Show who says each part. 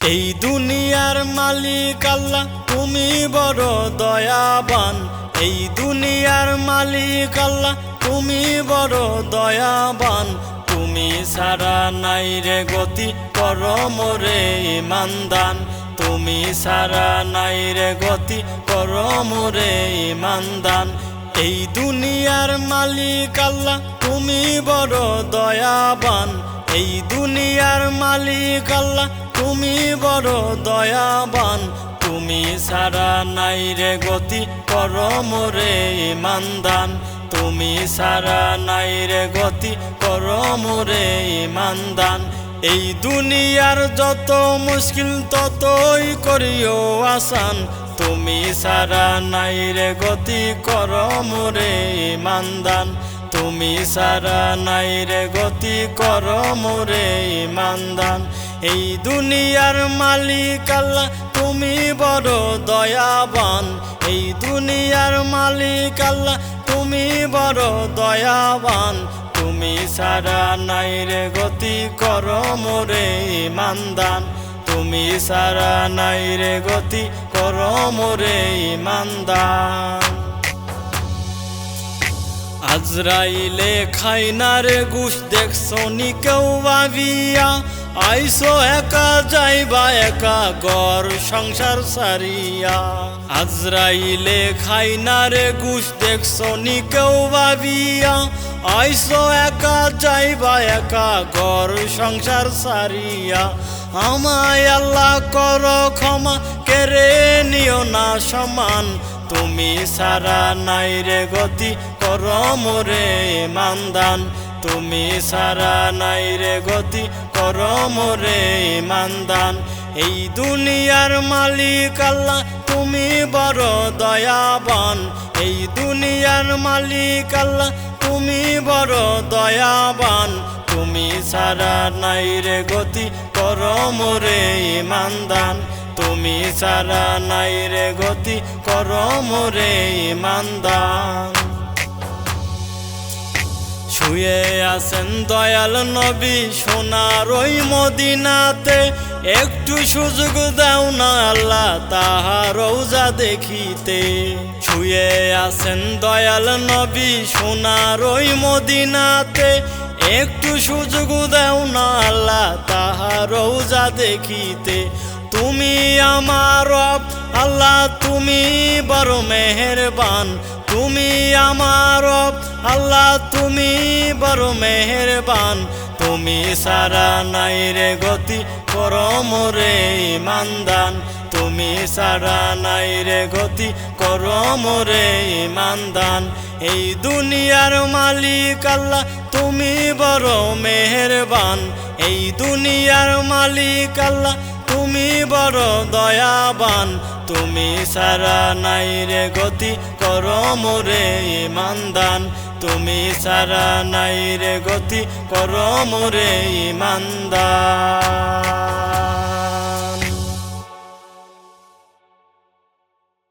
Speaker 1: এই দুনিয়ার মালিক আল্লাহ, তুমি বড় দয়াবান। এই দুনিয়ার মালিক আল্লাহ, তুমি বড় দয়াবান। তুমি সারা নাই রে গতি কর মোরে ইমানদান। তুমি সারা নাই রে গতি কর মোরে ইমানদান। এই দুনিয়ার মালিক আল্লাহ, তুমি বড় দয়াবান। এই দুনিয়ার মালিক আল্লাহ তুমি বড় দয়াবান, তুমি সারা নাই রে গতি কর মোরে ইমানদান। তুমি সারা নাই রে গতি কর মোরে ইমানদান। এই দুনিয়ার যত মুশকিল, ততই করিও আসান। তুমি সারা নাই রে গতি কর মোরে ইমানদান। তুমি সারা নাই রে গতি কর মোরে ইমানদান। এই দুনিয়ার মালিক আল্লাহ, তুমি বড় দয়াবান। এই দুনিয়ার মালিক আল্লাহ, তুমি বড় দয়াবান। তুমি সারা নাই রে গতি কর মোরে ইমানদান। তুমি সারা নাই রে গতি কর মোরে ইমানদান। আজরাইলে খাইনার গুস দেখছ নি কেউ ভাবিয়া আইসো একা, যাইবা একা গর সংসার সারিয়া। আজরাইলে খাইনার গুস দেখছ নি কেউ ভাবিয়া। আইসো একা, যাইবা একা গর সংসার সারিয়া। আমায় আল্লাহ কর ক্ষমা, কেড়ে নিও না সমান। তুমি সারা নাই রে গতি, কর মোরে মান্দান তুমি সারা নাই রে গতি কর মোরে মান্দান এই দুনিয়ার মালিক আল্লাহ, তুমি বড় দয়াবান। এই দুনিয়ার মালিক আল্লাহ, তুমি বড় দয়াবান। তুমি সারা নাই রে গতি কর মোরে ইমানদান। তুমি সারা নাই রে গতি কর মোরে ইমানদান। শুয়ে আছেন দয়াল নবী, সোনার ওই মদিনাতে। একটু সুযোগ দাও না আল্লাহ, তাহার রৌজা দেখিতে। শুয়ে আছেন দয়াল নবী, সোনার ওই মদিনাতে। একটু সুযোগ দাও না আল্লাহ, তাহার রৌজা দেখিতে। তুমি আমার আল্লাহ তুমি বড় মেহেরবান। তুমি আমার আল্লাহ তুমি বড় মেহেরবান। তুমি সারা নাই রে গতি কর মোরে ইমানদান। তুমি সারা নাই রে গতি কর মোরে ইমানদান। এই দুনিয়ার মালিক আল্লাহ, তুমি বড় মেহেরবান। এই দুনিয়ার মালিক আল্লাহ, তুমি বড় দয়াবান। তুমি সারা নাই রে গতি কর মোরে ইমানদান। তুমি সারা নাই রে গতি কর মোরে ইমানদান